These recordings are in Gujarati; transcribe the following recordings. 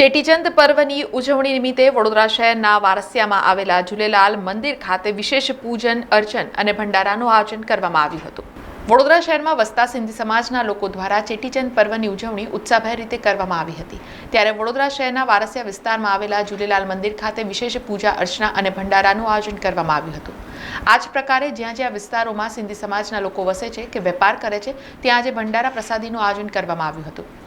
ચેટીચંદ પર્વની ઉજવણી નિમિત્તે વડોદરા શહેરના વારસિયામાં આવેલા ઝૂલેલાલ મંદિર ખાતે વિશેષ પૂજન, અર્ચન અને ભંડારાનું આયોજન કરવામાં આવ્યું હતું. વડોદરા શહેરમાં વસતા સિંધી સમાજના લોકો દ્વારા ચેટીચંદ પર્વની ઉજવણી ઉત્સાહભેર રીતે કરવામાં આવી હતી. ત્યારે વડોદરા શહેરના વારસિયા વિસ્તારમાં આવેલા ઝૂલેલાલ મંદિર ખાતે વિશેષ પૂજા, અર્ચના અને ભંડારાનું આયોજન કરવામાં આવ્યું હતું. આ જ પ્રકારે જ્યાં જ્યાં વિસ્તારોમાં સિંધી સમાજના લોકો વસે છે કે વેપાર કરે છે, ત્યાં આજે ભંડારા પ્રસાદીનું આયોજન કરવામાં આવ્યું હતું.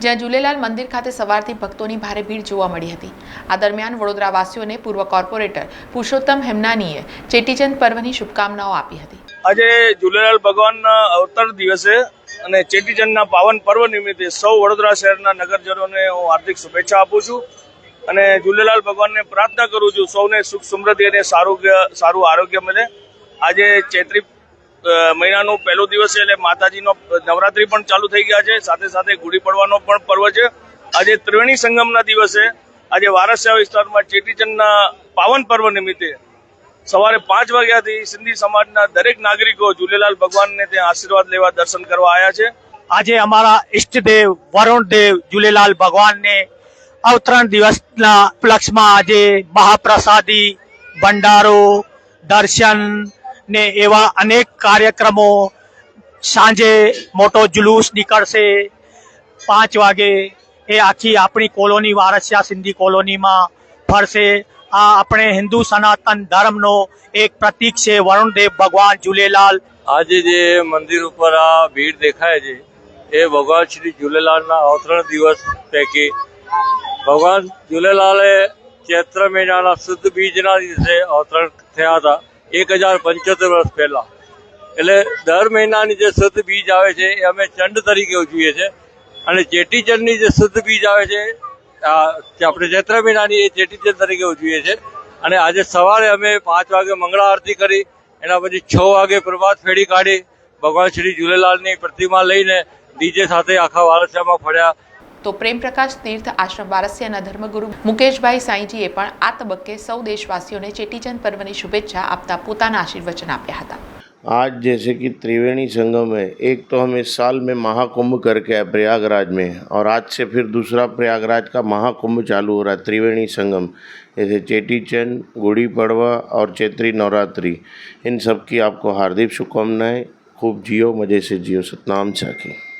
જ્યાં ઝૂલેલાલ મંદિર ખાતે સવારથી ભક્તોની ભારે ભીડ જોવા મળી હતી. આ દરમિયાન વડોદરાવાસીઓને પૂર્વ કોર્પોરેટર પુરુષોત્તમ હેમનાનીએ ચેટીચંદ પર્વની શુભકામનાઓ આપી હતી. આજે ઝૂલેલાલ ભગવાનના અવતર દિવસે અને ચેટીચંદના પાવન પર્વ નિમિત્તે સૌ વડોદરા શહેરના નગરજનોને હું હાર્દિક શુભેચ્છા આપું છું અને ઝૂલેલાલ ભગવાનને પ્રાર્થના કરું છું સૌને સુખ સમૃદ્ધિ અને સારું સારું આરોગ્ય મળે. આજે ચૈત્રી મહિનાનો પહેલો દિવસ છે એટલે માતાજીનો નવરાત્રી પણ ચાલુ થઈ ગયા છે. સાથે સાથે ગુડી પડવાનો પણ પર્વ છે. આજે ત્રિવેણી સંગમના દિવસે આજે વારસિયા વિસ્તારમાં ચેટીચંદના પાવન પર્વ નિમિત્તે સવારે પાંચ વાગ્યાથી સિંધી સમાજના દરેક નાગરિકો ઝૂલેલાલ ભગવાનને ત્યાં આશીર્વાદ લેવા દર્શન કરવા આવ્યા છે. આજે અમારા ઈષ્ટદેવ વરુણદેવ ઝૂલેલાલ ભગવાનને અવતરણ દિવસના ઉપલક્ષમાં આજે મહાપ્રસાદી, ભંડારો, દર્શન ને એવા અનેક કાર્યક્રમો સાંજે મોટો જુલુસ નીકળશે. પાંચ વાગે એ આખી આપણી કોલોની વારસિયા સિંધી કોલોનીમાં ફરશે. આ આપણે હિન્દુ સનાતન ધર્મનો એક પ્રતીક છે વરુણદેવ ભગવાન ઝૂલેલાલ. આજે જે મંદિર ઉપર આ ભીડ દેખાય છે, એ ભગવાન શ્રી ઝૂલેલાલના અવતરણ દિવસ પૈકી ભગવાન ઝૂલેલાલે ચૈત્ર મહિનાના શુદ્ધ બીજના દિવસે અવતરણ થયા હતા. એક હજાર પંચોતેર વર્ષ પહેલા. એટલે દર મહિનાની જે શુદ્ધ બીજ આવે છે, એ અમે ચંડ તરીકે ઉજવીએ છીએ. અને ચેટીચંડની જે શુદ્ધ બીજ આવે છે આપણે ચૈત્ર મહિનાની એ ચેટીચંદ તરીકે ઉજવીએ છીએ. અને આજે સવારે અમે પાંચ વાગે મંગળા આરતી કરી, એના પછી છ વાગે પ્રભાત ફેરી કાઢી, ભગવાન શ્રી ઝૂલેલાલની પ્રતિમા લઈને ડીજે સાથે આખા વારસામાં ફર્યા. તો પ્રેમ પ્રકાશ તીર્થ આશ્રમ વારસિયાના ધર્મગુરુ મુકેશભાઈ સાંઈજીએ પણ આ તબક્કે સૌ દેશવાસીઓને ચેટીચંદ પર્વની શુભેચ્છા આપતા પોતાના આશીર્વચન આપ્યા હતા आज जैसे कि त्रिवेणी संगम है एक तो हम इस साल में महाकुंभ करके आए प्रयागराज में और आज से फिर दूसरा प्रयागराज का महाकुंभ चालू हो रहा है त्रिवेणी संगम जैसे चेटी चंद गुड़ी पड़वा और चैत्री नवरात्रि इन सब की आपको हार्दिक शुभकामनाएं खूब जियो मज़े से जियो सतनाम साखी